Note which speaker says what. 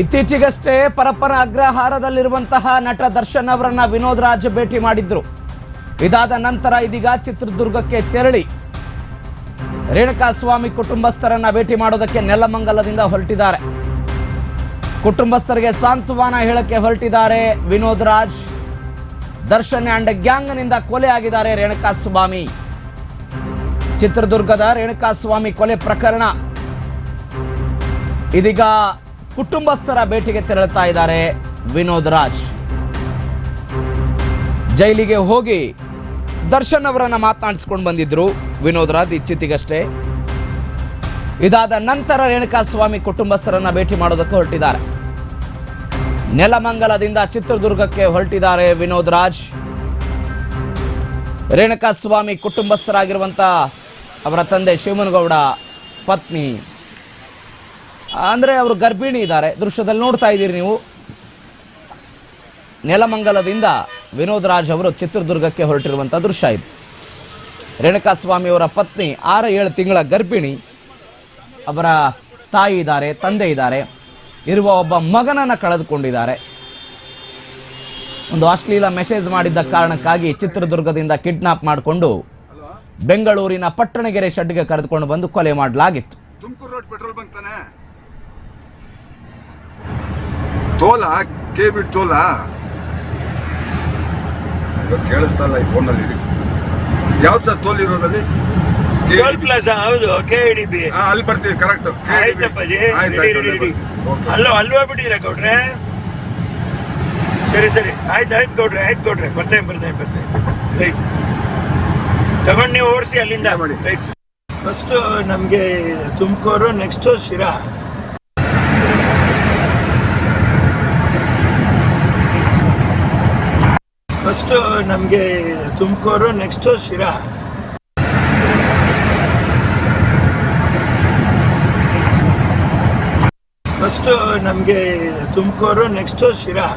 Speaker 1: ಇತ್ತೀಚೆಗಷ್ಟೇ ಪರಪ್ಪನ ಅಗ್ರಹಾರದಲ್ಲಿರುವಂತಹ ನಟ ದರ್ಶನ್ ಅವರನ್ನ ವಿನೋದ್ ರಾಜ್ ಭೇಟಿ ಮಾಡಿದ್ರು. ಇದಾದ ನಂತರ ಇದೀಗ ಚಿತ್ರದುರ್ಗಕ್ಕೆ ತೆರಳಿ. ರೇಣುಕಾ ಸ್ವಾಮಿ ಕುಟುಂಬಸ್ಥರನ್ನ ಭೇಟಿ ಮಾಡೋದಕ್ಕೆ ನೆಲಮಂಗಲದಿಂದ ಹೊರಟಿದ್ದಾರೆ. ಕುಟುಂಬಸ್ಥರಿಗೆ ಸಾಂತ್ವನ ಹೇಳಕ್ಕೆ ಹೊರಟಿದ್ದಾರೆ ವಿನೋದ್ ರಾಜ್. ದರ್ಶನ್ ಅಂಡ್ ಗ್ಯಾಂಗ್ನಿಂದ ಕೊಲೆ ಆಗಿದ್ದಾರೆ ರೇಣುಕಾ ಸ್ವಾಮಿ. ಚಿತ್ರದುರ್ಗದ ರೇಣುಕಾ ಸ್ವಾಮಿ ಕೊಲೆ ಪ್ರಕರಣ. ಇದೀಗ ಕುಟುಂಬಸ್ಥರ ಭೇಟಿಗೆ ತೆರಳುತ್ತಾ ಇದ್ದಾರೆ ವಿನೋದ್ ರಾಜ್. ಜೈಲಿಗೆ ಹೋಗಿ ದರ್ಶನ್ ಅವರನ್ನ ಮಾತನಾಡಿಸ್ಕೊಂಡು ಬಂದಿದ್ರು ವಿನೋದ್ ರಾಜ್ ಇದಾದ ನಂತರ ರೇಣುಕಾ ಸ್ವಾಮಿ ಕುಟುಂಬಸ್ಥರನ್ನ ಭೇಟಿ ಮಾಡೋದಕ್ಕೆ ಹೊರಟಿದ್ದಾರೆ. ನೆಲಮಂಗಲದಿಂದ ಚಿತ್ರದುರ್ಗಕ್ಕೆ ಹೊರಟಿದ್ದಾರೆ ವಿನೋದ್ ರಾಜ್. ರೇಣುಕಾ ಸ್ವಾಮಿ ಕುಟುಂಬಸ್ಥರಾಗಿರುವಂತ ಅವರ ತಂದೆ ಶಿವಮನಗೌಡ ಪತ್ನಿ ಅಂದರೆ ಅವರು ಗರ್ಭಿಣಿ ಇದ್ದಾರೆ. ದೃಶ್ಯದಲ್ಲಿ ನೋಡ್ತಾ ಇದ್ದೀರಿ ನೀವು. ನೆಲಮಂಗಲದಿಂದ ವಿನೋದ್ ರಾಜ್ ಅವರು ಚಿತ್ರದುರ್ಗಕ್ಕೆ ಹೊರಟಿರುವಂಥ ದೃಶ್ಯ ಇದು. ರೇಣುಕಾಸ್ವಾಮಿಯವರ ಪತ್ನಿ ಆರು ಏಳು ತಿಂಗಳ ಗರ್ಭಿಣಿ. ಅವರ ತಾಯಿ ಇದ್ದಾರೆ, ತಂದೆ ಇದ್ದಾರೆ. ಇರುವ ಒಬ್ಬ ಮಗನನ್ನ ಕಳೆದುಕೊಂಡಿದ್ದಾರೆ. ಒಂದು ಅಶ್ಲೀಲ ಮೆಸೇಜ್ ಮಾಡಿದ್ದ ಕಾರಣಕ್ಕಾಗಿ ಚಿತ್ರದುರ್ಗದಿಂದ ಕಿಡ್ನಾಪ್ ಮಾಡಿಕೊಂಡು ಬೆಂಗಳೂರಿನ ಪಟ್ಟಣಗೆರೆ ಶೆಡ್ಗೆ ಕರೆದುಕೊಂಡು ಬಂದು ಕೊಲೆ ಮಾಡಲಾಗಿತ್ತು.
Speaker 2: ತುಮಕೂರು ರೋಡ್ ಪೆಟ್ರೋಲ್ ಬಂಕ್ ತಾನೆ? ಟೋಲಾ? ಕೆ ಬಿ ಟೋಲಾ? ಕೇಳಿಸ್ತಲ್ಲ ಕೇಳಿಸ್ತಾ ಇಲ್ಲ ಈ ಫೋನಲ್ಲಿ ಯಾವ್ದು ಸರ್ ತೋಲ್ ಇರೋದಲ್ಲಿ
Speaker 3: ಟೋಲ್ ಪ್ಲಾಜಾ ಹೌದು ಕೆ ಡಿ ಬಿ
Speaker 2: ಹಾ, ಅಲ್ಲಿ ಬರ್ತೀವಿ ಕರೆಕ್ಟ್
Speaker 3: ಆಯ್ತಪ್ಪಾಜಿ ಅಲ್ಲೋ ಅಲ್ವಾ ಬಿಟ್ಟಿದ್ದೀರಾ ಗೌಡ್ರೆ? ಸರಿ ಸರಿ. ಆಯ್ತು ಆಯ್ತು ಗೌಡ್ರೆ ಆಯ್ತು ಗೌಡ್ರೆ. ಬರ್ತೇನೆ ಬರ್ತೇನೆ ಬರ್ತೇನೆ ರೈಟ್. ತಗೊಂಡು ನೀವು ಓಡಿಸಿ ಅಲ್ಲಿಂದ.
Speaker 2: ಮಾಡಿ.
Speaker 3: ರೈಟ್. ಫಸ್ಟ್ ನಮಗೆ ತುಮಕೂರು ನೆಕ್ಸ್ಟ್ ಶಿರಾ. ಫಸ್ಟ್ ನಮಗೆ ತುಮಕೂರು ನೆಕ್ಸ್ಟ್ ಶಿರಾ. ಫಸ್ಟ್ ನಮಗೆ ತುಮಕೂರು ನೆಕ್ಸ್ಟ್ ಶಿರಾ.